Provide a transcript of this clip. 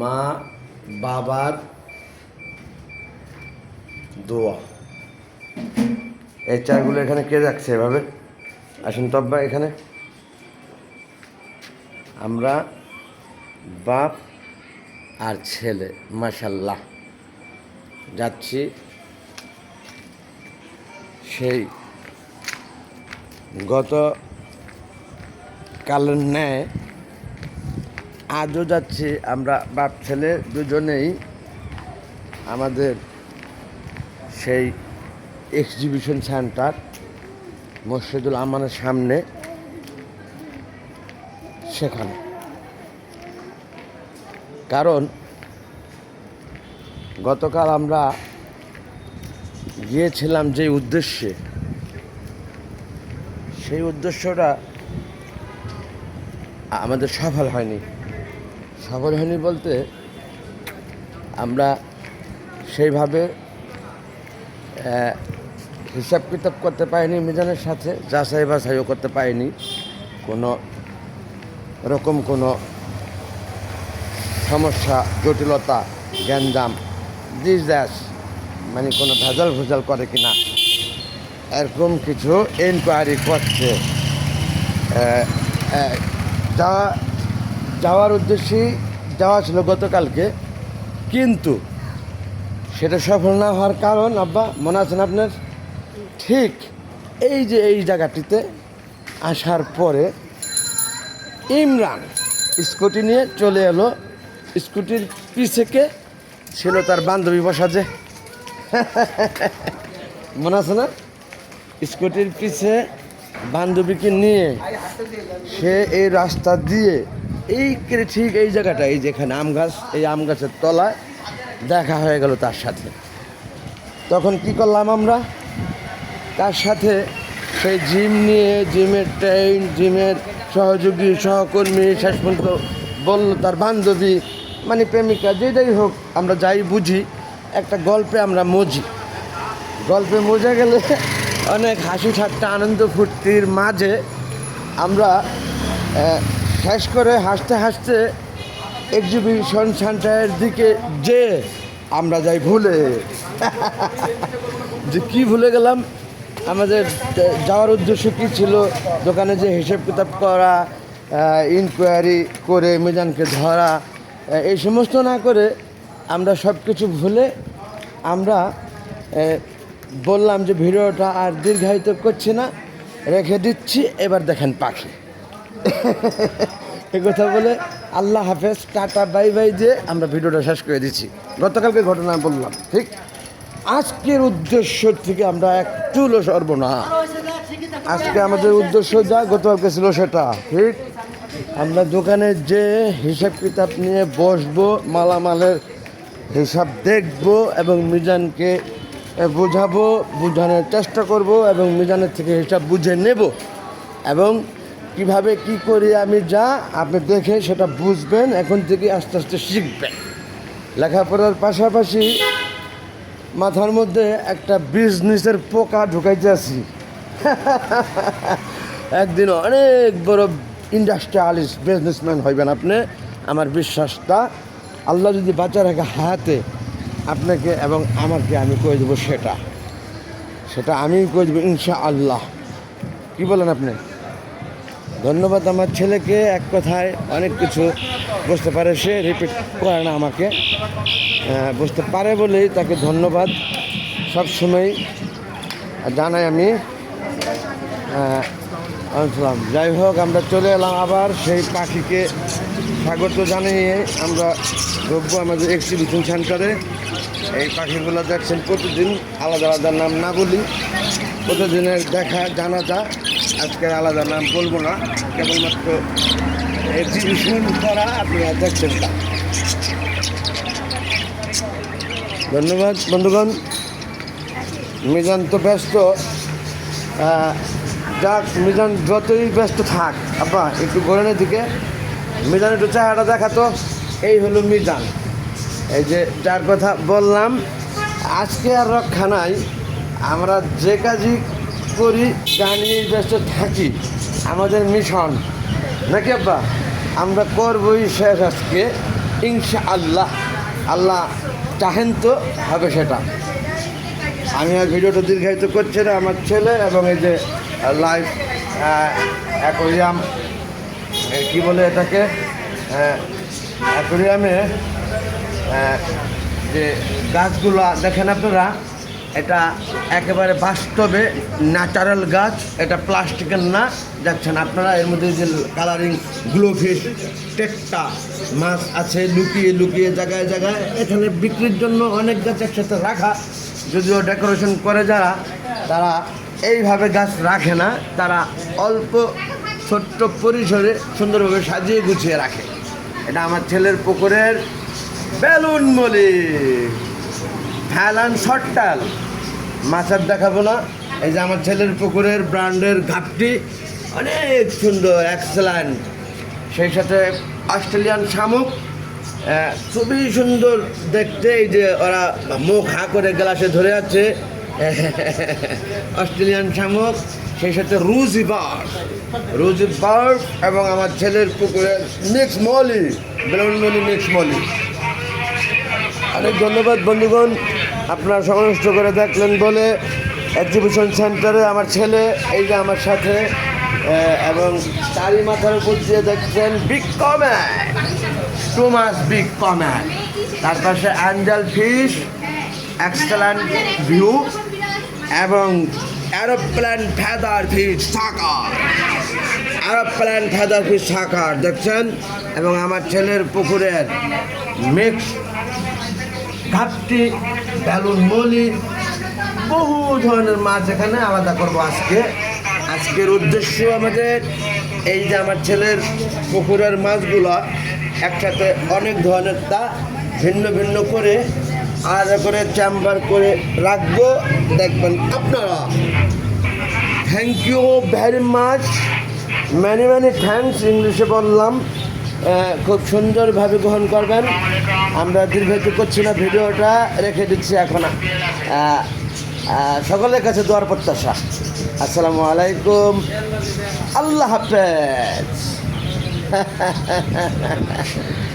মা বাবার দোয়া। এই চারগুলো এখানে কে রাখছে এভাবে? আসুন তব্বা এখানে। আমরা বাপ আর ছেলে মাশাল্লাহ যাচ্ছি সেই গত কালের ন্যায় আজও যাচ্ছি আমরা বাপ ছেলে দুজনেই আমাদের সেই এক্সিবিশন সেন্টার মসজিদুল আমানের সামনে, সেখানে। কারণ গতকাল আমরা গিয়েছিলাম যে উদ্দেশ্যে, সেই উদ্দেশ্যটা আমাদের সফল হয়নি। সফল বলতে আমরা সেইভাবে হিসাব কিতাব করতে পারিনি, মিজানের সাথে যাচাই বাছাইও করতে পারিনি। কোনো রকম কোনো সমস্যা, জটিলতা, গ্যাঞ্জাম দিস দ্যাস মানে কোনো ভেজাল ভেজাল করে কি না, এরকম কিছু এনকোয়ারি করছে। যাওয়া যাওয়ার উদ্দেশ্যেই যাওয়া ছিল গতকালকে, কিন্তু সেটা সফল না হওয়ার কারণ, আব্বা, মনে আছেন আপনার? ঠিক এই যে এই জায়গাটিতে আসার পরে ইমরান স্কুটি নিয়ে চলে এলো। স্কুটির পিছেকে ছিল তার বান্ধবী বসা যে মনে আছে না? স্কুটির পিছে বান্ধবীকে নিয়ে সে এই রাস্তা দিয়ে এই ঠিক এই জায়গাটা, এই যেখানে আম গাছ, এই আম গাছের তলায় দেখা হয়ে গেল তার সাথে। তখন কি করলাম আমরা? তার সাথে সেই জিম নিয়ে, জিমের ট্রেন, জিমের সহযোগী, সহকর্মী, শেষ পর্যন্ত বলল তার বান্ধবী মানে প্রেমিকা যেটাই হোক, আমরা যাই বুঝি, একটা গল্পে আমরা মজি। গল্পে মজা গেলে অনেক হাসি ঠাট্টা, আনন্দ ফুর্তির মাঝে আমরা শেষ করে হাসতে হাসতে এক্সিবিশন সেন্টারের দিকে যে আমরা যাই ভুলে। যে কি ভুলে গেলাম? আমাদের যাওয়ার উদ্দেশ্য কী ছিল? দোকানে যে হিসেব কিতাব করা ইনকোয়ারি করে মিজানকে ধরা এই সমস্ত না করে আমরা সব কিছু ভুলে আমরা বললাম যে ভিডিওটা আর দীর্ঘায়িত করছি না, রেখে দিচ্ছি, এবার দেখেন পাখি। কথা বলে আল্লাহ হাফেজ, টাটা, বাই বাই যে আমরা ভিডিওটা শেষ করে দিচ্ছি। গতকালকে ঘটনা বললাম, ঠিক? আজকের উদ্দেশ্য থেকে আমরা একটু সরব না। আজকে আমাদের উদ্দেশ্য যা, গতকালকে ছিল সেটা, ঠিক? আমরা দোকানে যে হিসাব কিতাব নিয়ে বসবো, মালামালের হিসাব দেখব এবং মিজানকে বোঝাবো, বোঝানোর চেষ্টা করব এবং মিজানের থেকে হিসাব বুঝে নেব এবং কীভাবে কি করি আমি যা আপনি দেখে সেটা বুঝবেন, এখন থেকে আস্তে আস্তে শিখবেন। লেখাপড়ার পাশাপাশি মাথার মধ্যে একটা বিজনেসের পোকা ঢুকাইতে আছি। একদিন অনেক বড় ইন্ডাস্ট্রিয়ালিস্ট বিজনেসম্যান হইবেন আপনি, আমার বিশ্বাসটা। আল্লাহ যদি বাঁচা রাখে হাতে আপনাকে এবং আমাকে আমি করে দেবো সেটা। সেটা আমি করে দেবো ইনশা আল্লাহ কী বলেন আপনি? ধন্যবাদ আমার ছেলেকে, এক কথায় অনেক কিছু বুঝতে পারে সে রিপিট করে না আমাকে। বুঝতে পারে বলেই তাকে ধন্যবাদ। সবসময় জানাই আমি। আসলাম যাই হোক, আমরা চলে এলাম আবার সেই পাখিকে স্বাগত জানিয়ে আমরা ঢুকবো আমাদের এক্সিবিশন সেন্টারে এই পাখিগুলো দেখছেন প্রতিদিন, আলাদা আলাদা নাম না বলি, প্রতিদিনের দেখা, জানা যা আজকের আলাদা নাম বলব না, কেবলমাত্র এক্সিবিশন করা আপনারা দেখছেন তা। ধন্যবাদ, বন্ধুগণ। মিজান তো ব্যস্ত। যাক, মিজান যতই ব্যস্ত থাক, আব্বা, একটু গোড়ানোর দিকে। মিজান একটু চেহারাটা দেখাতো এই হলো মিজান। এই যে যার কথা বললাম, আজকে আর রক্ষা নাই। আমরা যে কাজই করি নিয়ে ব্যস্ত থাকি। আমাদের মিশন। নাকি আব্বা? আমরা করবই শেষ আজকে। ইনশা আল্লাহ আল্লাহ চাহেন তো, হবে সেটা। আমি আর ভিডিওটা দীর্ঘায়িত করছি না, আমার ছেলে এবং এই যে লাইভ অ্যাকোরিয়াম কি বলে এটাকে? অ্যাকোরিয়ামে যে গাছগুলো, দেখেন আপনারা? এটা একেবারে বাস্তবে ন্যাচারাল গাছ, এটা প্লাস্টিকের না। যাচ্ছেন আপনারা, এর মধ্যে যে কালারিং গ্লোফিশ টেকটা মাছ আছে, লুকিয়ে লুকিয়ে, জায়গায় জায়গায়, এখানে বিক্রির জন্য অনেক গাছ একসাথে রাখা। যদিও ডেকোরেশন করে যারা, তারা এইভাবে গাছ রাখে না, তারা অল্প ছোট্ট পরিসরে সুন্দরভাবে সাজিয়ে গুছিয়ে রাখে। এটা আমার ছেলের পুকুরের বেলুন মলি ফ্যালান শর্টাল মাছের দেখাবো না। এই যে আমার ছেলের পুকুরের ব্র্যান্ডের ঘাপটি। অনেক সুন্দর এক্সেলেন্ট সেই সাথে অস্ট্রেলিয়ান শামুক। খুবই সুন্দর দেখতে। এই যে ওরা মুখ হা করে গ্লাসে ধরে আছে। অস্ট্রেলিয়ান শামুক। সেই সাথে রুজি বার রুজি বার এবং আমার ছেলের পুকুরের mix molly. Balloon molly mix molly. অনেক ধন্যবাদ বন্ধুগণ। আপনারা সংশ্লিষ্ট করে দেখলেন বলে এক্সিবিশন সেন্টারে আমার ছেলে, এই যে আমার সাথে এবং তারই মাথার উপর দিয়ে দেখছেন বিগ কম্যান টু মাস বিগ কম্যান তার পাশে অ্যাঞ্জেল ফিশ এক্সেলেন্ট ভিউ এবং aeroplane feather fish sucker aeroplane feather fish sucker দেখছেন? এবং আমার ছেলের পুকুরের মিক্স ঘাপটি বেলুন, মলি, বহু ধরনের মাছ এখানে আলাদা করব আজকে। আজকের উদ্দেশ্য আমাদের এই যে আমার ছেলের পুকুরের মাছগুলো একসাথে অনেক ধরনের তা ভিন্ন ভিন্ন করে আলাদা করে চেম্বার করে রাখব। দেখবেন আপনারা। Thank you very much many many thanks ইংলিশে বললাম। খুব সুন্দরভাবে গ্রহণ করবেন। আমরা দীর্ঘায়িত করছি না, ভিডিওটা রেখে দিচ্ছি এখন। সকলের কাছে দোয়ার প্রত্যাশা। আসসালামু আলাইকুম। আল্লাহ হাফেজ।